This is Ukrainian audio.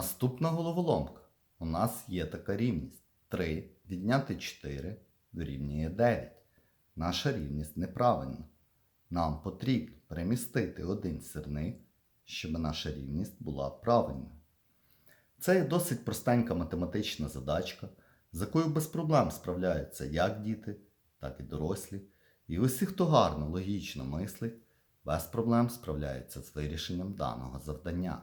Наступна головоломка. У нас є така рівність. 3 відняти 4 дорівнює 9. Наша рівність неправильна. Нам потрібно перемістити один сірник, щоб наша рівність була правильною. Це є досить простенька математична задачка, з якою без проблем справляються як діти, так і дорослі. І усі, хто гарно логічно мислить, без проблем справляються з вирішенням даного завдання.